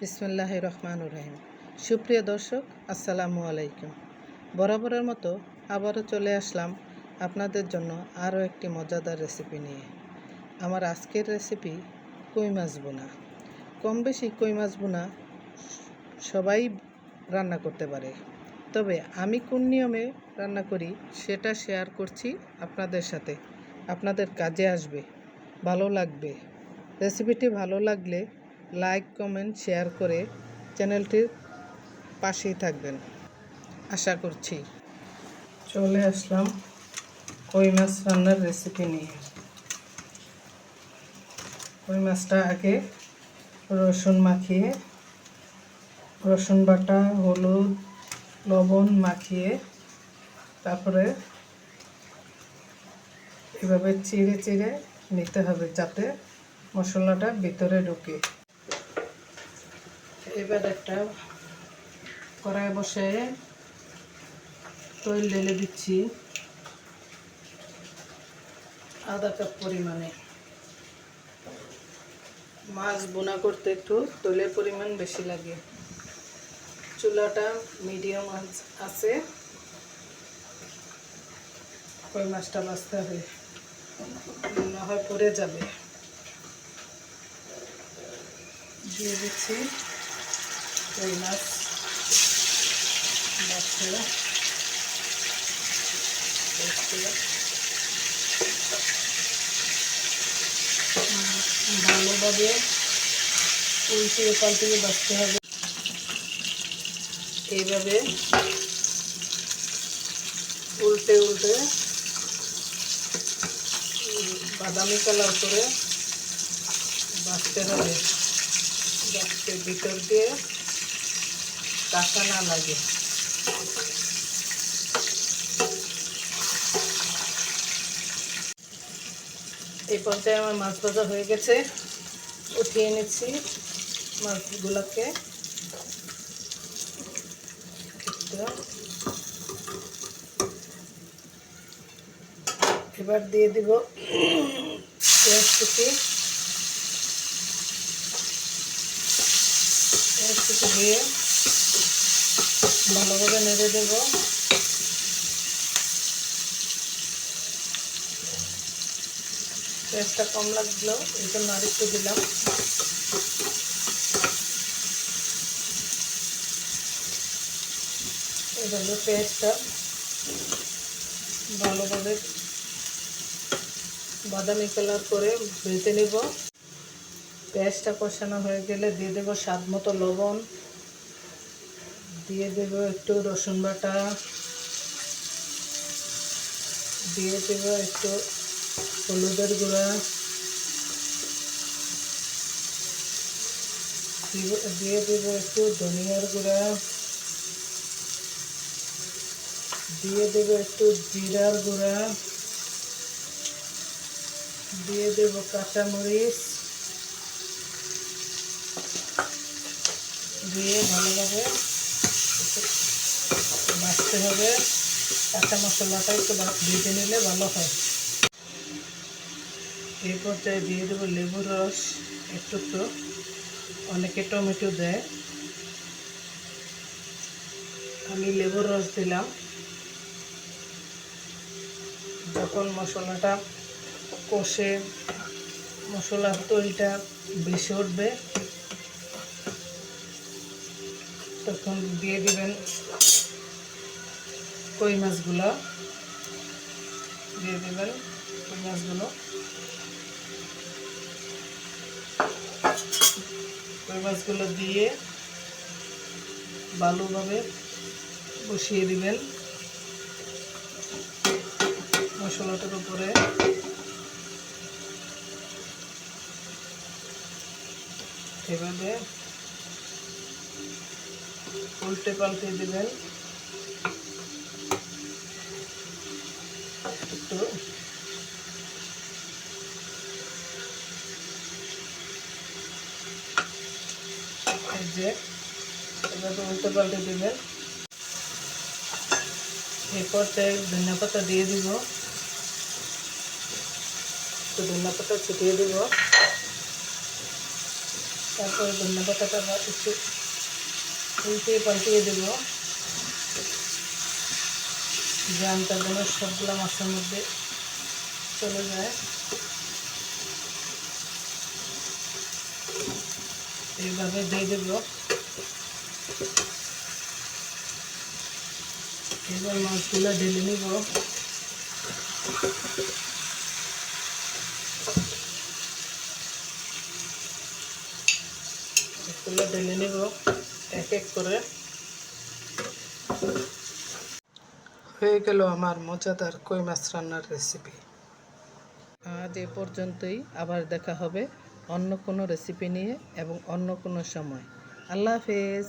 বিসমুল্লাহ রহমান রহিম। সুপ্রিয় দর্শক, আসসালামু আলাইকুম। বরাবরের মতো আবারও চলে আসলাম আপনাদের জন্য আরও একটি মজাদার রেসিপি নিয়ে। আমার আজকের রেসিপি কই মাছ বোনা কম বেশি কই মাছ বোনা সবাই রান্না করতে পারে। তবে আমি কোন নিয়মে রান্না করি সেটা শেয়ার করছি আপনাদের সাথে। আপনাদের কাজে আসবে, ভালো লাগবে। রেসিপিটি ভালো লাগলে লাইক, কমেন্ট, শেয়ার করে চ্যানেলটির পাশেই থাকবেন। আশা করছি। চলে আসলাম কই মাছ রান্নার রেসিপি নিয়ে। কই মাছটা আগে রসুন মাখিয়ে, রসুন বাটা, হলুদ, লবণ মাখিয়ে, তারপরে এভাবে চিড়ে চিড়ে নিতে হবে যাতে মশলাটা ভিতরে ঢুকে। এবার একটা কড়াই বসে তৈল ঢেলে দিচ্ছি। আধা কাপ পরিমাণে। মাছ বোনা করতে একটু তৈলের পরিমাণ বেশি লাগে। চুলাটা মিডিয়াম আছে। কই মাছটা বাঁচতে হবে? না হয় পড়ে যাবে। দিয়ে দিচ্ছি। কই মাছ বাঁচতে ভালোভাবে উল্টিয়ে পাল্টিয়ে বাঁচতে হবে এইভাবে উল্টে উল্টে বাদামি কালার করে বাঁচতে হবে যাতে ভিতর দিয়ে কাঁচা না লাগে। এই পর্যায়ে আমার মাছ ভাজা হয়ে গেছে। উঠিয়ে নিচ্ছি মাছগুলোকে। এবার দিয়ে দিব পেঁয়াজ কুচি। পেঁয়াজ কুচি দিয়ে ভালোভাবে নেড়ে দেব। পেঁয়াজটা কম লাগল, এই জন্য আরেকটু দিলাম। এভাবে পেঁয়াজটা ভালোভাবে বাদামি কালার করে ভেজে নেব। পেঁয়াজটা কষানো হয়ে গেলে দিয়ে দেবো স্বাদ মতো লবণ। দিয়ে দেব একটু রসুন বাটা। দিয়ে দেব একটু হলুদের গুঁড়া। দিয়ে দেব একটু ধনিয়ার গুঁড়া। দিয়ে দেব একটু জিরার গুঁড়া। দিয়ে দেব কাঁচামরিচ। দিয়ে ভালোভাবে বাছতে হবে। কাঁচা মশলাটা একটু ভেজে নিলে ভালো হয়। এই পর্যায়ে দিয়ে দেবো লেবুর রস একটু তো অনেকে টমেটো দেয়। আমি লেবুর রস দিলাম। যখন মশলাটা কষে, মশলার তৈরিটা বেশি উঠবে তখন দিয়ে দিবেন কই মাছগুলো? দিয়ে দেবেন কই মাছগুলো? কই মাছগুলো দিয়ে ভালোভাবে বসিয়ে দিবেন। মশলাটার উপরে। এভাবে উল্টে পাল্টে দেবেন একটু এই যে এভাবে উল্টে পাল্টে দেবেন এই পর্যায়ে ধনিয়া পাতা দিয়ে দিব একটু ধনিয়া পাতা ছিটিয়ে দিব তারপরে ধন্যবাদ পাতাটা আবার একটু উল্টে পাল্টিয়ে দেব। জানটা যেন সবগুলো মাছের মধ্যে চলে যায়। এইভাবে দিয়ে দেব। এবার মাছগুলো ঢেলে নিব। ঢেলে নিব। এক এক করে। হয়ে গেল আমার মজাদার কই মাছ রান্নার রেসিপি আজ এ পর্যন্তই, আবার দেখা হবে অন্য কোনো রেসিপি নিয়ে এবং অন্য কোনো সময়। আল্লাহ হাফেজ।